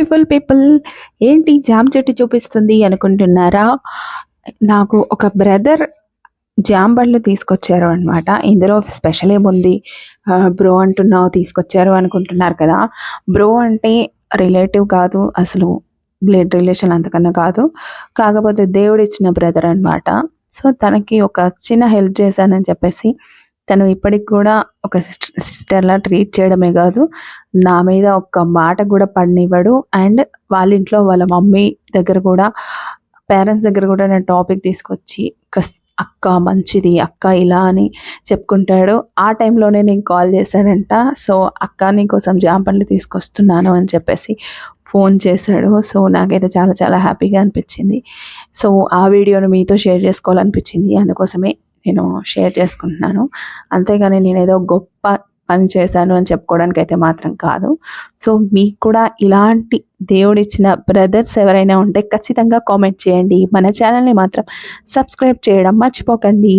People people ఏంటి jam చెట్టు చూపిస్తుంది అనుకుంటున్నారా? నాకు ఒక బ్రదర్ జామ్ పళ్ళు తీసుకొచ్చారు అనమాట ఇందులో స్పెషల్ ఏముంది? బ్రో అంటున్నావు తీసుకొచ్చారు అనుకుంటున్నారు కదా. బ్రో అంటే రిలేటివ్ కాదు అసలు బ్లడ్ రిలేషన్ అంతకన్నా కాదు. కాకపోతే దేవుడు ఇచ్చిన బ్రదర్ అనమాట సో తనకి ఒక చిన్న హెల్ప్ చేశానని చెప్పేసి తను ఇప్పటికి కూడా ఒక సిస్టర్ సిస్టర్లా ట్రీట్ చేయడమే కాదు నా మీద ఒక్క మాట కూడా పడినివ్వడు. అండ్ వాళ్ళ ఇంట్లో వాళ్ళ మమ్మీ దగ్గర కూడా పేరెంట్స్ దగ్గర కూడా నేను టాపిక్ తీసుకొచ్చి అక్క మంచిది అక్క ఇలా అని చెప్పుకుంటాడు. ఆ టైంలోనే నేను కాల్ చేశానంట సో అక్క నీకోసం జామ పండ్లు తీసుకొస్తున్నాను అని చెప్పేసి ఫోన్ చేశాడు. సో నాకైతే చాలా చాలా హ్యాపీగా అనిపించింది. సో ఆ వీడియోను మీతో షేర్ చేసుకోవాలనిపించింది. అందుకోసమే నేను షేర్ చేసుకుంటున్నాను. అంతేగాని నేను ఏదో గొప్ప పని చేశాను అని చెప్పుకోవడానికి అయితే మాత్రం కాదు. సో మీకు కూడా ఇలాంటి దేవుడిచ్చిన బ్రదర్స్ ఎవరైనా ఉంటే ఖచ్చితంగా కామెంట్ చేయండి. మన ఛానల్ని మాత్రం సబ్స్క్రైబ్ చేయడం మర్చిపోకండి.